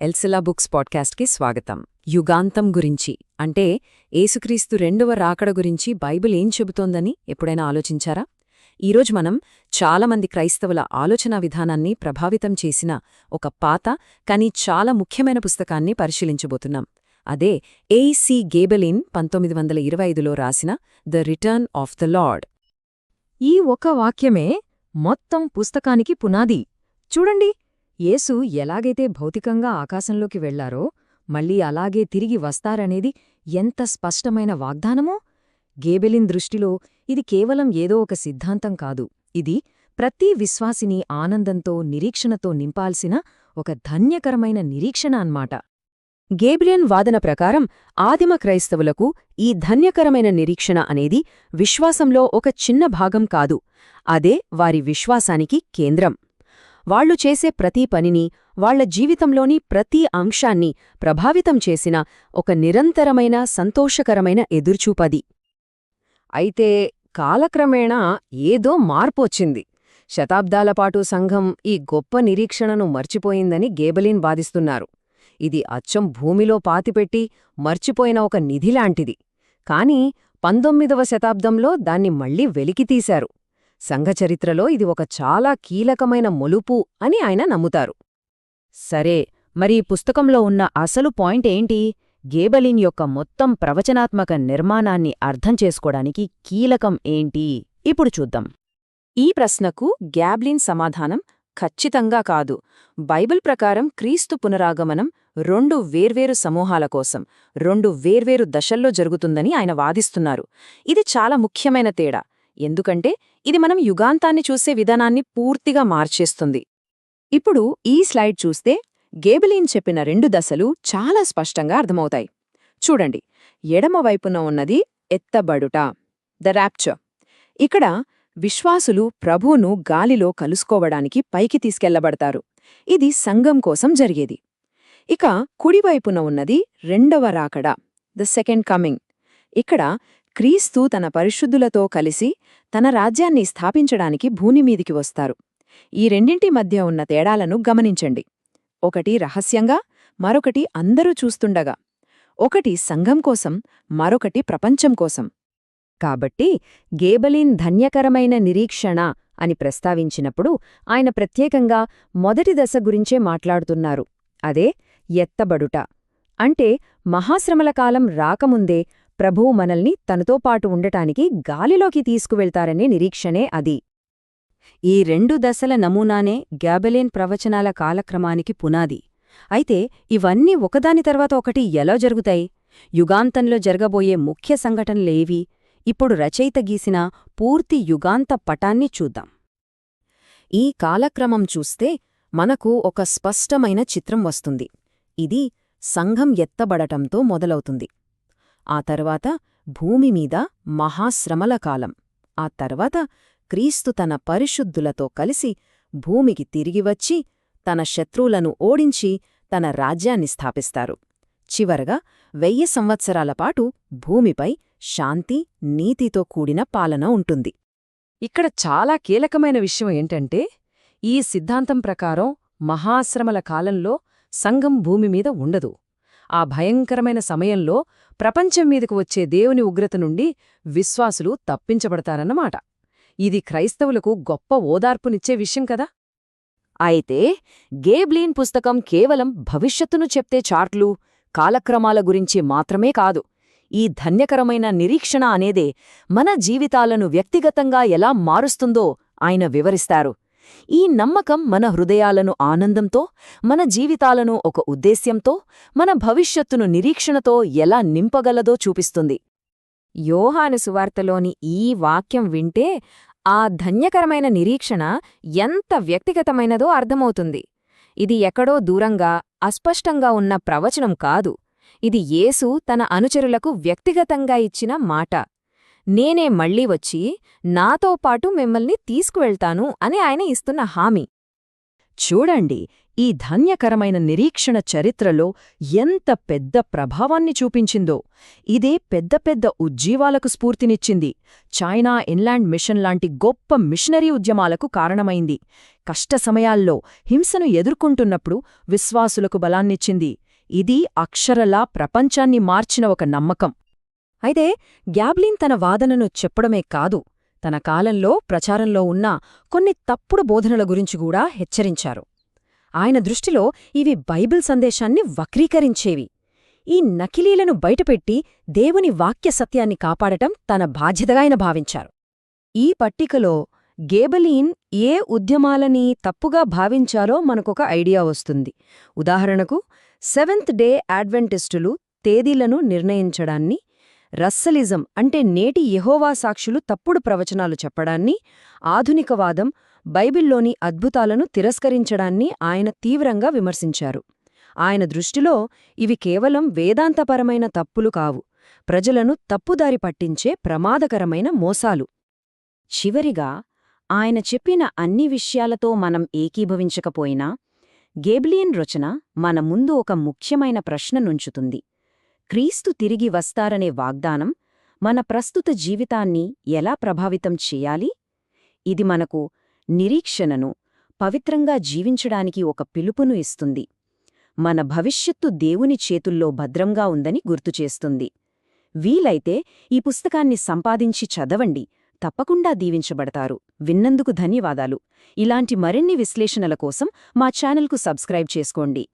ఎల్సిలా books పాడ్కాస్ట్కి స్వాగతం. యుగాంతం గురించి. అంటే ఏసుక్రీస్తు రెండవ రాకడ గురించి బైబిల్ ఏం చెబుతోందని ఎప్పుడైనా ఆలోచించారా? ఈరోజు మనం చాలామంది క్రైస్తవుల ఆలోచనా విధానాన్ని ప్రభావితం చేసిన ఒక పాత కానీ చాలా ముఖ్యమైన పుస్తకాన్ని పరిశీలించబోతున్నాం. అదే ఏసి గేబెలిన్ పంతొమ్మిది వందల ఇరవై ఐదులో రాసిన the return of the lord. ఈ ఒక వాక్యమే మొత్తం పుస్తకానికి పునాది. చూడండి! యేసు ఎలాగైతే భౌతికంగా ఆకాశంలోకి వెళ్ళారో మళ్ళీ అలాగే తిరిగి వస్తారనేది ఎంత స్పష్టమైన వాగ్దానమో? గేబెలిన్ దృష్టిలో ఇది కేవలం ఏదో ఒక సిద్ధాంతం కాదు. ఇది ప్రతి విశ్వాసిని ఆనందంతో నిరీక్షణతో నింపాల్సిన ఒక ధన్యకరమైన నిరీక్షణ అన్మాట గేబ్రియన్ వాదన ప్రకారం ఆదిమ క్రైస్తవులకు ఈ ధన్యకరమైన నిరీక్షణ అనేది విశ్వాసంలో ఒక చిన్న భాగం కాదు. అదే వారి విశ్వాసానికి కేంద్రం. వాళ్ళు చేసే ప్రతి పనిని వాళ్ళ జీవితంలోని ప్రతి అంశాన్ని ప్రభావితం చేసిన ఒక నిరంతరమైన సంతోషకరమైన ఎదుర్చూపది. అయితే కాలక్రమేణా ఏదో మార్పొచ్చింది. శతాబ్దాలపాటు సంఘం ఈ గొప్ప నిరీక్షణను మర్చిపోయిందని గేబలిన్ వాదిస్తున్నారు. ఇది అచ్చం భూమిలో పాతిపెట్టి మర్చిపోయిన ఒక నిధిలాంటిది. కాని పంతొమ్మిదవ శతాబ్దంలో దాన్ని మళ్ళీ వెలికితీశారు. సంఘచరిత్రలో ఇది ఒక చాలా కీలకమైన మొలుపు అని ఆయన నమ్ముతారు. సరే మరి ఈ పుస్తకంలో ఉన్న అసలు పాయింట్ ఏంటి? గేబలిన్ యొక్క మొత్తం ప్రవచనాత్మక నిర్మాణాన్ని అర్థం చేసుకోడానికి కీలకం ఏంటి? ఇప్పుడు చూద్దాం. ఈ ప్రశ్నకు గ్యాబ్లిన్ సమాధానం ఖచ్చితంగా కాదు. బైబిల్ ప్రకారం క్రీస్తు పునరాగమనం రెండు వేర్వేరు సమూహాల కోసం రెండు వేర్వేరు దశల్లో జరుగుతుందని ఆయన వాదిస్తున్నారు. ఇది చాలా ముఖ్యమైన తేడా. ఎందుకంటే ఇది మనం యుగాంతాన్ని చూసే విధానాన్ని పూర్తిగా మార్చేస్తుంది. ఇప్పుడు ఈ స్లైడ్ చూస్తే గేబెలీన్ చెప్పిన రెండు దశలు చాలా స్పష్టంగా అర్థమవుతాయి. చూడండి ఎడమవైపున ఉన్నది ఎత్తబడుట ద ర్యాప్చర్ ఇక్కడ విశ్వాసులు ప్రభువును గాలిలో కలుసుకోవడానికి పైకి తీసుకెళ్ళబడతారు. ఇది సంఘం కోసం జరిగేది. ఇక కుడివైపున ఉన్నది రెండవ రాకడ ద సెకండ్ కమింగ్. ఇక్కడ క్రీస్తు తన పరిశుద్ధులతో కలిసి తన రాజ్యాన్ని స్థాపించడానికి భూమిమీదికి వస్తారు. ఈ రెండింటి మధ్య ఉన్న తేడాలను గమనించండి. ఒకటి రహస్యంగా మరొకటి అందరూ చూస్తుండగా. ఒకటి సంఘం కోసం మరొకటి ప్రపంచం కోసం. కాబట్టి గేబలిన్ ధన్యకరమైన నిరీక్షణ అని ప్రస్తావించినప్పుడు ఆయన ప్రత్యేకంగా మొదటి దశ గురించే మాట్లాడుతున్నారు. అదే ఎత్తబడుట. అంటే మహాశ్రమల కాలం రాకముందే ప్రభువు మనల్ని తనతో పాటు ఉండటానికి గాలిలోకి తీసుకువెళ్తారనే నిరీక్షణే అది. ఈ రెండు దశల నమూనానే గ్యాబెలేన్ ప్రవచనాల కాలక్రమానికి పునాది. అయితే ఇవన్నీ ఒకదాని తర్వాత ఒకటి ఎలా జరుగుతాయి? యుగాంతంలో జరగబోయే ముఖ్య సంఘటనలేవి? ఇప్పుడు రచయిత గీసిన పూర్తి యుగాంత పటాన్ని చూద్దాం. ఈ కాలక్రమం చూస్తే మనకు ఒక స్పష్టమైన చిత్రం వస్తుంది. ఇది సంఘం ఎత్తబడటంతో మొదలవుతుంది. ఆ తర్వాత భూమిమీద మహాశ్రమల కాలం. ఆ తర్వాత క్రీస్తు తన పరిశుద్ధులతో కలిసి భూమికి తిరిగివచ్చి తన శత్రువులను ఓడించి తన రాజ్యాన్ని స్థాపిస్తారు. చివరగా వెయ్యి సంవత్సరాల పాటు భూమిపై శాంతి నీతితో కూడిన పాలన ఉంటుంది. ఇక్కడ చాలా కీలకమైన విషయం ఏంటంటే ఈ సిద్ధాంతం ప్రకారం మహాశ్రమల కాలంలో సంఘం భూమిమీద ఉండదు. ఆ భయంకరమైన సమయంలో ప్రపంచం మీదకు వచ్చే దేవుని ఉగ్రత నుండి విశ్వాసులు తప్పించబడతారన్నమాట. ఇది క్రైస్తవులకు గొప్ప ఓదార్పునిచ్చే విషయం కదా? అయితే గేబ్లీన్ పుస్తకం కేవలం భవిష్యత్తును చెప్తే చార్ట్లు కాలక్రమాల గురించి మాత్రమే కాదు. ఈ ధన్యకరమైన నిరీక్షణ అనేదే మన జీవితాలను వ్యక్తిగతంగా ఎలా మారుస్తుందో ఆయన వివరిస్తారు. ఈ నమ్మకం మన హృదయాలను ఆనందంతో మన జీవితాలను ఒక ఉద్దేశ్యంతో మన భవిష్యత్తును నిరీక్షణతో ఎలా నింపగలదో చూపిస్తుంది. యోహాను సువార్తలోని ఈ వాక్యం వింటే ఆ ధన్యకరమైన నిరీక్షణ ఎంత వ్యక్తిగతమైనదో అర్థమవుతుంది. ఇది ఎక్కడో దూరంగా అస్పష్టంగా ఉన్న ప్రవచనం కాదు. ఇది యేసు తన అనుచరులకు వ్యక్తిగతంగా ఇచ్చిన మాట. నేనే మళ్ళీ వచ్చి నాతో పాటు మిమ్మల్ని తీసుకువెళ్తాను అని ఆయన ఇస్తున్న హామీ. చూడండి ఈ ధన్యకరమైన నిరీక్షణ చరిత్రలో ఎంత పెద్ద ప్రభావాన్ని చూపించిందో. ఇదే పెద్ద పెద్ద ఉజ్జీవాలకు స్ఫూర్తినిచ్చింది. చైనా ఇన్లాండ్ మిషన్ లాంటి గొప్ప మిషనరీ ఉద్యమాలకు కారణమైంది. కష్ట సమయాల్లో హింసను ఎదుర్కొంటున్నప్పుడు విశ్వాసులకు బలాన్నిచ్చింది. ఇది అక్షరలా ప్రపంచాన్ని మార్చిన ఒక నమ్మకం. అయితే గ్యాబ్లిన్ తన వాదనను చెప్పడమే కాదు తన కాలంలో ప్రచారంలో ఉన్న కొన్ని తప్పుడు బోధనల గురించి కూడా హెచ్చరించారు. ఆయన దృష్టిలో ఇవి బైబిల్ సందేశాన్ని వక్రీకరించేవి. ఈ నకిలీలను బయటపెట్టి దేవుని వాక్య సత్యాన్ని కాపాడటం తన బాధ్యతగా ఆయన భావించారు. ఈ పట్టికలో గేబలీన్ ఏ ఉద్యమాలని తప్పుగా భావించారో మనకొక ఐడియా వస్తుంది. ఉదాహరణకు సెవెంత్ డే అడ్వెంటిస్టులు తేదీలను నిర్ణయించడాన్ని రస్సలిజం అంటే నేటి యహోవా సాక్షులు తప్పుడు ప్రవచనాలు చెప్పడాన్ని ఆధునికవాదం బైబిల్లోని అద్భుతాలను తిరస్కరించడాన్ని ఆయన తీవ్రంగా విమర్శించారు. ఆయన దృష్టిలో ఇవి కేవలం వేదాంతపరమైన తప్పులు కావు. ప్రజలను తప్పుదారి పట్టించే ప్రమాదకరమైన మోసాలు. చివరిగా ఆయన చెప్పిన అన్ని విషయాలతో మనం ఏకీభవించకపోయినా గేబ్లియన్ రచన మన ముందు ఒక ముఖ్యమైన ప్రశ్న నుంచుతుంది. క్రీస్తు తిరిగి వస్తారనే వాగ్దానం మన ప్రస్తుత జీవితాన్ని ఎలా ప్రభావితం చేయాలి? ఇది మనకు నిరీక్షణను పవిత్రంగా జీవించడానికి ఒక పిలుపును ఇస్తుంది. మన భవిష్యత్తు దేవుని చేతుల్లో భద్రంగా ఉందని గుర్తుచేస్తుంది వీలైతే ఈ పుస్తకాన్ని సంపాదించి చదవండి. తప్పకుండా దీవించబడతారు. విన్నందుకు ధన్యవాదాలు. ఇలాంటి మరిన్ని విశ్లేషణల కోసం మా ఛానల్కు సబ్స్క్రైబ్ చేసుకోండి.